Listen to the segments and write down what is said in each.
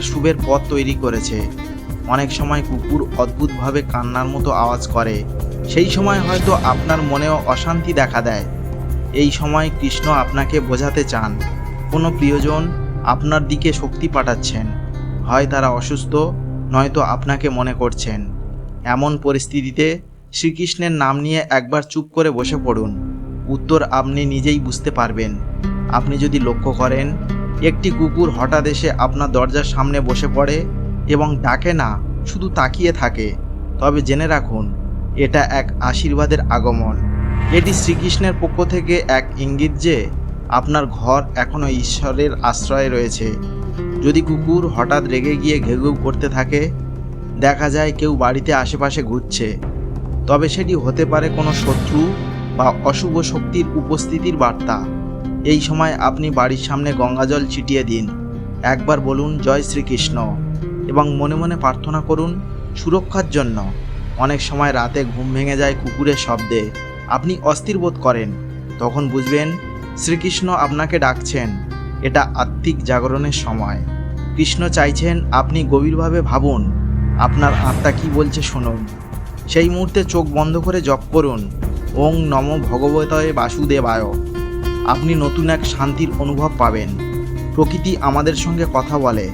শুভের পথ তৈরি করেছে। অনেক সময় কুকুর অদ্ভুতভাবে কান্নার মতো আওয়াজ করে। সেই সময় হয়তো আপনার মনেও অশান্তি দেখা দেয়। এই সময় কৃষ্ণ আপনাকে বোঝাতে চান। কোনো প্রিয়জন আপনার দিকে শক্তি পাঠাচ্ছেন। হয় তারা অসুস্থ, নয়তো আপনাকে মনে করছেন। এমন পরিস্থিতিতে শ্রীকৃষ্ণের নাম নিয়ে একবার চুপ করে বসে পড়ুন। উত্তর আপনি নিজেই বুঝতে পারবেন। আপনি যদি লক্ষ্য করেন একটি কুকুর হঠাৎ এসে আপনার দরজার সামনে বসে পড়ে এবং ডাকে না, শুধু তাকিয়ে থাকে। তবে জেনে রাখুন, এটা এক আশীর্বাদের আগমন। এটি শ্রীকৃষ্ণের পক্ষ থেকে এক ইঙ্গিত যে, আপনার ঘর এখনও ঈশ্বরের আশ্রয়ে রয়েছে। যদি কুকুর হঠাৎ রেগে গিয়ে ঘেউ করতে থাকে, দেখা যায় কেউ বাড়িতে আশেপাশে ঘুরছে। তবে সেটি হতে পারে কোনো শত্রু বা অশুভ শক্তির উপস্থিতির বার্তা। এই সময় আপনি বাড়ির সামনে গঙ্গাজল ছিটিয়ে দিন। একবার বলুন, জয় শ্রীকৃষ্ণ। এবং মনে মনে প্রার্থনা করুন, সুরক্ষার জন্য। অনেক সময় রাতে ঘুম ভেঙে যায় কুকুরের শব্দে। আপনি অস্থির বোধ করেন। তখন বুঝবেন, শ্রীকৃষ্ণ আপনাকে ডাকছেন। এটা আত্মিক জাগরণের সময়। কৃষ্ণ চাইছেন আপনি গভীরভাবে ভাবুন, আপনার আত্মা কি বলছে শুনুন। সেই মুহূর্তে চোখ বন্ধ করে জপ করুন, ওং নম ভগবতয়ে বাসুদেবায়। আপনি নতুন এক শান্তির অনুভব পাবেন। প্রকৃতি আমাদের সঙ্গে কথা বলে,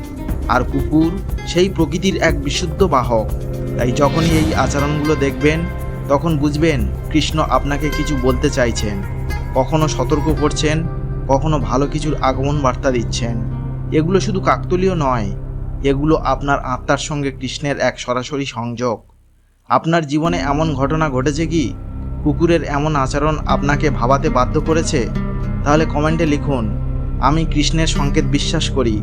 আর কুকুর সেই প্রকৃতির এক বিশুদ্ধ বাহক। তাই যখনই এই আচরণগুলো দেখবেন, তখন বুঝবেন কৃষ্ণ আপনাকে কিছু বলতে চাইছেন, কখনো সতর্ক করছেন, কখনো ভালো কিছুর আগমন বার্তা দিচ্ছেন। এগুলো শুধু কাকতলীয় নয়, এগুলো আপনার আত্মার সঙ্গে কৃষ্ণের এক সরাসরি সংযোগ। আপনার জীবনে এমন ঘটনা ঘটেছে কি? কুকুরের এমন আচরণ আপনাকে ভাবাতে বাধ্য করেছে? তাহলে কমেন্টে লিখুন, আমি কৃষ্ণের সংকেত বিশ্বাস করি।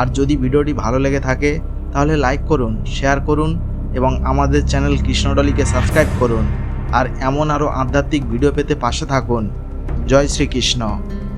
আর যদি ভিডিওটি ভালো লেগে থাকে, তাহলে লাইক করুন, শেয়ার করুন এবং আমাদের চ্যানেল কৃষ্ণডলিকে সাবস্ক্রাইব করুন। আর এমন আরও আধ্যাত্মিক ভিডিও পেতে পাশে থাকুন। জয় শ্রীকৃষ্ণ।